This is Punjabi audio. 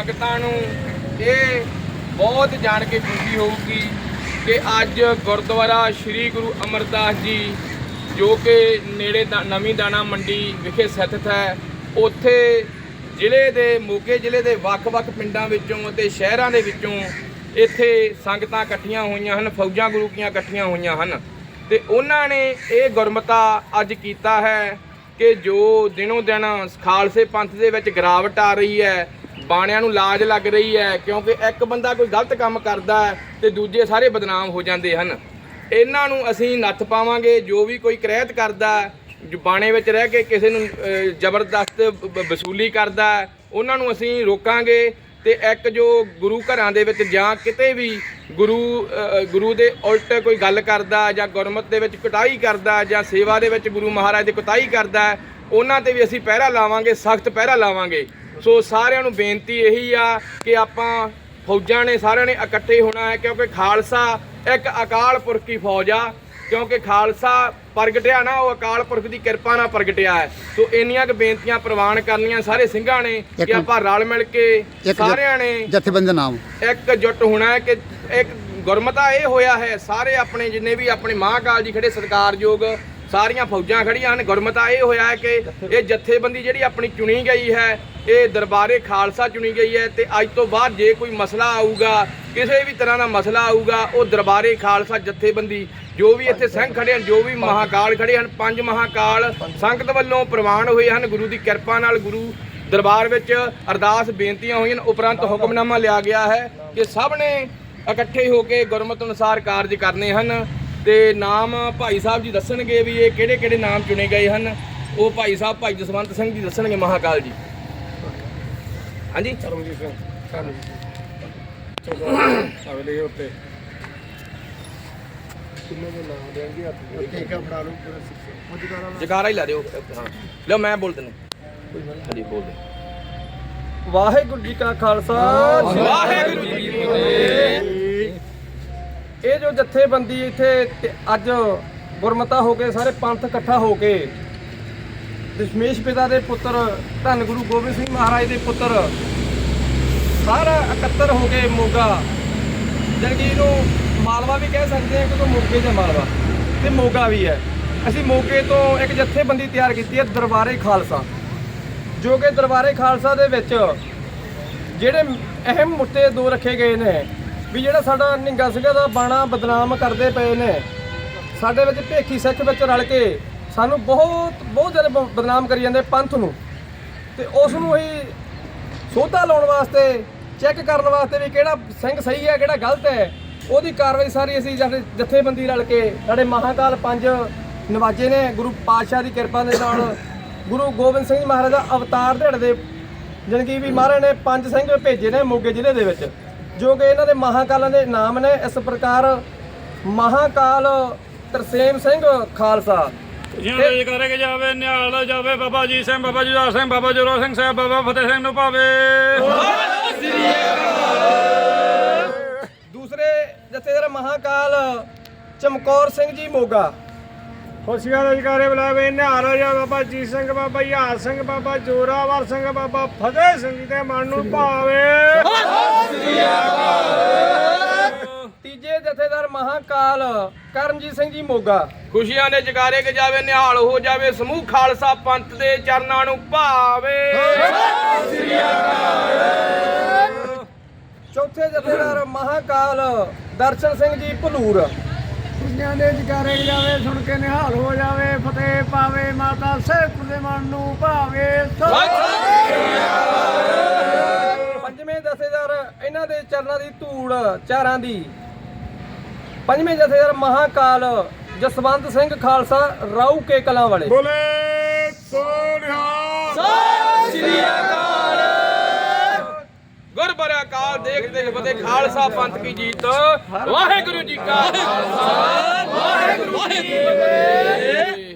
ਸੰਗਤਾਂ ਨੂੰ ਇਹ ਬਹੁਤ ਜਾਣ ਕੇ ਖੁਸ਼ੀ ਹੋਊਗੀ ਕਿ ਅੱਜ ਗੁਰਦੁਆਰਾ ਸ੍ਰੀ ਗੁਰੂ ਅਮਰਦਾਸ ਜੀ, ਜੋ ਕਿ ਨੇੜੇ ਦਾ ਨਵੀਂ ਦਾਣਾ ਮੰਡੀ ਵਿਖੇ ਸਥਿਤ ਹੈ, ਉੱਥੇ ਜ਼ਿਲ੍ਹੇ ਦੇ, ਮੋਗੇ ਜ਼ਿਲ੍ਹੇ ਦੇ ਵੱਖ-ਵੱਖ ਪਿੰਡਾਂ ਵਿੱਚੋਂ ਅਤੇ ਸ਼ਹਿਰਾਂ ਦੇ ਵਿੱਚੋਂ ਇੱਥੇ ਸੰਗਤਾਂ ਇਕੱਠੀਆਂ ਹੋਈਆਂ ਹਨ, ਫੌਜਾਂ ਗੁਰੂ ਕੀਆਂ ਇਕੱਠੀਆਂ ਹੋਈਆਂ ਹਨ। ਤੇ ਉਹਨਾਂ ਨੇ ਇਹ ਗੁਰਮਤਾ ਅੱਜ ਕੀਤਾ ਹੈ ਕਿ ਜੋ ਦਿਨੋਂ ਦਿਨ ਖਾਲਸੇ ਪੰਥ ਦੇ ਵਿੱਚ ਗਿਰਾਵਟ ਆ ਰਹੀ ਹੈ ਬਾਣਿਆਂ ਨੂੰ ਲਾਜ ਲੱਗ ਰਹੀ ਹੈ, ਕਿਉਂਕਿ ਇੱਕ ਬੰਦਾ ਕੋਈ ਗਲਤ ਕੰਮ ਕਰਦਾ ਹੈ ਤੇ ਦੂਜੇ ਸਾਰੇ ਬਦਨਾਮ ਹੋ ਜਾਂਦੇ ਹਨ। ਇਹਨਾਂ ਨੂੰ ਅਸੀਂ ਨੱਥ ਪਾਵਾਂਗੇ, ਜੋ ਵੀ ਕੋਈ ਕ੍ਰਹਿਤ ਕਰਦਾ ਜੋ ਬਾਣੇ ਵਿੱਚ ਰਹਿ ਕੇ ਕਿਸੇ ਨੂੰ ਜ਼ਬਰਦਸਤ ਵਸੂਲੀ ਕਰਦਾ ਉਹਨਾਂ ਨੂੰ ਅਸੀਂ ਰੋਕਾਂਗੇ ਤੇ ਇੱਕ ਜੋ ਗੁਰੂ ਘਰਾਂ ਦੇ ਵਿੱਚ ਜਾਂ ਕਿਤੇ ਵੀ ਗੁਰੂ ਗੁਰੂ ਦੇ ਉਲਟ ਕੋਈ ਗੱਲ ਕਰਦਾ ਜਾਂ ਗੁਰਮਤ ਦੇ ਵਿੱਚ ਕਟਾਈ ਕਰਦਾ ਜਾਂ ਸੇਵਾ ਦੇ ਵਿੱਚ ਗੁਰੂ ਮਹਾਰਾਜ ਦੀ ਕੁਟਾਈ ਕਰਦਾ ਉਹਨਾਂ ਤੇ ਵੀ ਅਸੀਂ ਪਹਿਰਾ ਲਾਵਾਂਗੇ, ਸਖਤ ਪਹਿਰਾ ਲਾਵਾਂਗੇ। ਸੋ ਸਾਰਿਆਂ ਨੂੰ ਬੇਨਤੀ ਇਹੀ ਆ ਕਿ ਆਪਾਂ ਫੌਜਾਂ ਨੇ ਸਾਰਿਆਂ ਨੇ ਇਕੱਠੇ ਹੋਣਾ ਹੈ ਕਿਉਂਕਿ ਖਾਲਸਾ ਇੱਕ ਅਕਾਲ ਪੁਰਖ ਦੀ ਫੌਜ ਆ। ਕਿਉਂਕਿ ਖਾਲਸਾ ਪ੍ਰਗਟਿਆ ਨਾ ਉਹ ਅਕਾਲ ਪੁਰਖ ਦੀ ਕਿਰਪਾ ਨਾਲ ਪ੍ਰਗਟਿਆ ਹੈ। ਸੋ ਇੰਨੀਆਂ ਕੁ ਬੇਨਤੀਆਂ ਪ੍ਰਵਾਨ ਕਰਨੀਆਂ ਸਾਰੇ ਸਿੰਘਾਂ ਨੇ ਕਿ ਆਪਾਂ ਰਲ ਮਿਲ ਕੇ ਸਾਰਿਆਂ ਨੇ ਜਥੇਬੰਦੀ ਨਾਮ। ਇੱਕ ਜੁੱਟ ਹੋਣਾ ਹੈ ਕਿ ਇੱਕ ਗੁਰਮਤਾ ਇਹ ਹੋਇਆ ਹੈ ਸਾਰੇ ਆਪਣੇ ਜਿੰਨੇ ਵੀ ਆਪਣੇ ਮਹਾਕਾਲ ਜੀ ਖੜੇ ਸਤਿਕਾਰਯੋਗ ਸਾਰੀਆਂ ਫੌਜਾਂ ਖੜੀਆਂ ਹਨ। ਗੁਰਮਤਾ ਇਹ ਹੋਇਆ ਹੈ ਕਿ ਇਹ ਜਥੇਬੰਦੀ ਜਿਹੜੀ ਆਪਣੀ ਚੁਣੀ ਗਈ ਹੈ ਇਹ ਦਰਬਾਰੇ ਖਾਲਸਾ ਚੁਣੀ ਗਈ ਹੈ ਤੇ ਅੱਜ ਤੋਂ ਬਾਅਦ ਜੇ ਕੋਈ ਮਸਲਾ ਆਊਗਾ ਕਿਸੇ ਵੀ ਤਰ੍ਹਾਂ ਦਾ ਮਸਲਾ ਆਊਗਾ ਉਹ ਦਰਬਾਰੇ ਖਾਲਸਾ ਜਥੇਬੰਦੀ ਜੋ ਵੀ ਇੱਥੇ ਸਿੰਘ ਖੜੇ ਹਨ ਜੋ ਵੀ ਮਹਾਕਾਲ ਖੜੇ ਹਨ ਪੰਜ ਮਹਾਕਾਲ ਸੰਗਤ ਵੱਲੋਂ ਪ੍ਰਵਾਨ ਹੋਏ ਹਨ। ਗੁਰੂ ਦੀ ਕਿਰਪਾ ਨਾਲ ਗੁਰੂ ਦਰਬਾਰ ਵਿੱਚ ਅਰਦਾਸ ਬੇਨਤੀਆਂ ਹੋਈਆਂ ਨੇ, ਉਪਰੰਤ ਹੁਕਮਨਾਮਾ ਲਿਆ ਗਿਆ ਹੈ ਕਿ ਸਭ ਨੇ ਇਕੱਠੇ ਹੋ ਕੇ ਗੁਰਮਤ ਅਨੁਸਾਰ ਕਾਰਜ ਕਰਨੇ ਹਨ। ਤੇ ਨਾਮ ਭਾਈ ਸਾਹਿਬ ਜੀ ਦੱਸਣਗੇ ਵੀ ਇਹ ਕਿਹੜੇ ਕਿਹੜੇ ਨਾਮ ਚੁਣੇ ਗਏ ਹਨ? ਉਹ ਭਾਈ ਸਾਹਿਬ ਭਾਈ ਜਸਵੰਤ ਸਿੰਘ ਜੀ ਦੱਸਣਗੇ ਮਹਾਕਾਲ ਜੀ। ਹਾਂਜੀ? ਸਿੰਘ ਅਗਲੇ ਉੱਤੇ। ਜਗਾਰਾ ਹੀ ਲਾ ਦਿਓ ਹਾਂ। ਲਓ ਮੈਂ ਬੋਲ ਦਿੰਦਾ। ਹਾਂਜੀ ਬੋਲ ਦੇ ਵਾਹਿਗੁਰੂ ਜੀ ਕਾ ਖਾਲਸਾ। ਵਾਹਿਗੁਰੂ ਜੀ ਕੀ ਫਤਿਹ। ਜਥੇਬੰਦੀ ਇੱਥੇ ਤੇ ਅੱਜ ਗੁਰਮਤਾ ਹੋ ਕੇ ਸਾਰੇ ਪੰਥ ਇਕੱਠਾ ਹੋ ਕੇ ਦਸ਼ਮੇਸ਼ ਪਿਤਾ ਦੇ ਪੁੱਤਰ ਧੰਨ ਗੁਰੂ ਗੋਬਿੰਦ ਸਿੰਘ ਮਹਾਰਾਜ ਦੇ ਪੁੱਤਰ ਸਾਰਾ ਇਕੱਤਰ ਹੋ ਕੇ ਮੋਗਾ, ਜਾਣੀ ਨੂੰ ਮਾਲਵਾ ਵੀ ਕਹਿ ਸਕਦੇ ਹਾਂ ਕਿਉਂਕਿ ਮੋਗੇ ਦੇ ਮਾਲਵਾ ਤੇ ਮੋਗਾ ਵੀ ਹੈ। ਅਸੀਂ ਮੋਗੇ ਤੋਂ ਇੱਕ ਜਥੇਬੰਦੀ ਤਿਆਰ ਕੀਤੀ ਹੈ ਦਰਬਾਰੇ ਖਾਲਸਾ, ਜੋ ਕਿ ਦਰਬਾਰੇ ਖਾਲਸਾ ਦੇ ਵਿੱਚ ਜਿਹੜੇ ਅਹਿਮ ਮੁੱਦੇ ਦੋ ਰੱਖੇ ਗਏ ਨੇ ਵੀ ਜਿਹੜਾ ਸਾਡਾ ਨਿੰਗਾ ਸਿੰਘਾਂ ਦਾ ਬਾਣਾ ਬਦਨਾਮ ਕਰਦੇ ਪਏ ਨੇ। ਸਾਡੇ ਵਿੱਚ ਭੇਖੀ ਸਿੱਖ ਵਿੱਚ ਰਲ ਕੇ ਸਾਨੂੰ ਬਹੁਤ ਬਹੁਤ ਜ਼ਿਆਦਾ ਬ- ਬਦਨਾਮ ਕਰੀ ਜਾਂਦੇ ਪੰਥ ਨੂੰ। ਤੇ ਉਸ ਨੂੰ ਹੀ ਸੋਧਾ ਲਾਉਣ ਵਾਸਤੇ, ਚੈੱਕ ਕਰਨ ਵਾਸਤੇ ਵੀ ਕਿਹੜਾ ਸਿੰਘ ਸਹੀ ਹੈ, ਕਿਹੜਾ ਗਲਤ ਹੈ, ਉਹਦੀ ਕਾਰਵਾਈ ਸਾਰੀ ਅਸੀਂ ਸਾਡੇ ਜਥੇਬੰਦੀ ਰਲ ਕੇ, ਸਾਡੇ ਮਹਾਂਕਾਲ ਪੰਜ ਨਵਾਜੇ ਨੇ, ਗੁਰੂ ਪਾਤਸ਼ਾਹ ਦੀ ਕਿਰਪਾ ਦੇ ਨਾਲ, ਗੁਰੂ ਗੋਬਿੰਦ ਸਿੰਘ ਜੀ ਮਹਾਰਾਜ ਦਾ ਅਵਤਾਰ ਦਿਹਾੜੇ ਦੇ, ਜਾਣੀ ਕਿ ਵੀ ਮਹਾਰਾਜ ਨੇ ਪੰਜ ਸਿੰਘ ਭੇਜੇ ਨੇ ਮੋਗੇ ਜ਼ਿਲ੍ਹੇ ਦੇ ਵਿੱਚ। ਜੋ ਕਿ ਇਹਨਾਂ ਦੇ ਮਹਾਕਾਲਾਂ ਦੇ ਨਾਮ ਨੇ ਇਸ ਪ੍ਰਕਾਰ ਮਹਾਕਾਲ ਤਰਸੇਮ ਸਿੰਘ ਖਾਲਸਾ। ਜਿਵੇਂ ਕਰੇ ਕਿ ਜਾਵੇ ਨਿਹਾਲ ਜਾਵੇ ਬਾਬਾ ਜੀ ਸਿੰਘ ਬਾਬਾ ਜੁਝਾਰ ਸਿੰਘ ਬਾਬਾ ਜੋਰਾ ਸਿੰਘ ਸਾਹਿਬ ਬਾਬਾ ਫਤਿਹ ਸਿੰਘ ਨੂੰ ਭਾਵੇ। ਦੂਸਰੇ ਜਥੇਦਾਰ ਮਹਾਕਾਲ ਚਮਕੌਰ ਸਿੰਘ ਜੀ ਮੋਗਾ। ਖੁਸ਼ੀਆਂ ਦੇ ਜਕਾਰੇ ਬੁਲਾਵੇ ਨਿਹਾਲ ਜਾ ਬਾਬਾ ਜੀਤ ਸਿੰਘ ਬਾਬਾ ਯਾਰ ਸਿੰਘ ਬਾਬਾ ਜੋਰਾਵਰ ਸਿੰਘ ਬਾਬਾ ਫਤਿਹ ਸਿੰਘ ਜੀ ਦੇ ਮਨ ਨੂੰ ਭਾਵੇ। ਮਹਾਕਾਲ ਕਰਮਜੀਤ ਸਿੰਘ ਜੀ ਮੋਗਾ। ਖੁਸ਼ੀਆਂ ਦੇ ਜਗਾਰੇ ਕੇ ਜਾਵੇ ਨਿਹਾਲ ਹੋ ਜਾਵੇ ਸਮੂਹ ਖਾਲਸਾ ਪੰਥ ਦੇ ਚਰਨਾਂ ਨੂੰ ਭਾਵੇ। ਚੌਥੇ ਜਥੇਦਾਰ ਮਹਾਕਾਲ ਦਰਸ਼ਨ ਸਿੰਘ ਜੀ ਭਲੂਰ। ਖੁਸ਼ੀਆਂ ਦੇ ਜਕਾਰੇ ਜਾਵੇ ਸੁਣ ਕੇ ਨਿਹਾਲ ਹੋ ਜਾਵੇ ਫਤਿਹ ਪਾਵੇ ਮਾਤਾ ਸਹਿਬ ਦੇ ਮਨ ਨੂੰ ਭਾਵੇ। ਪੰਜਵੇਂ ਜਥੇਦਾਰ ਇਹਨਾਂ ਦੇ ਚਰਨਾਂ ਦੀ ਧੂੜ ਚਾਰਾਂ ਦੀ। ਪੰਜਵੇਂ ਜਥੇਦਾਰ ਮਹਾਕਾਲ ਜਸਵੰਤ ਸਿੰਘ ਖਾਲਸਾ ਰਾਊ ਕੇ ਕਲਾਂ ਵਾਲੇ। ਬੋਲੇ ਸੋਨਿਹਾ ਗੁਰਬਰ ਅਕਾਲ ਦੇਖ ਦੇਖ ਫਤਿਹ ਖਾਲਸਾ ਪੰਥ ਕੀ ਜੀਤ। ਵਾਹਿਗੁਰੂ ਜੀ ਕਾ ਖਾਲਸਾ। ਵਾਹਿਗੁਰੂ ਜੀ ਕੀ ਫਤਿਹ।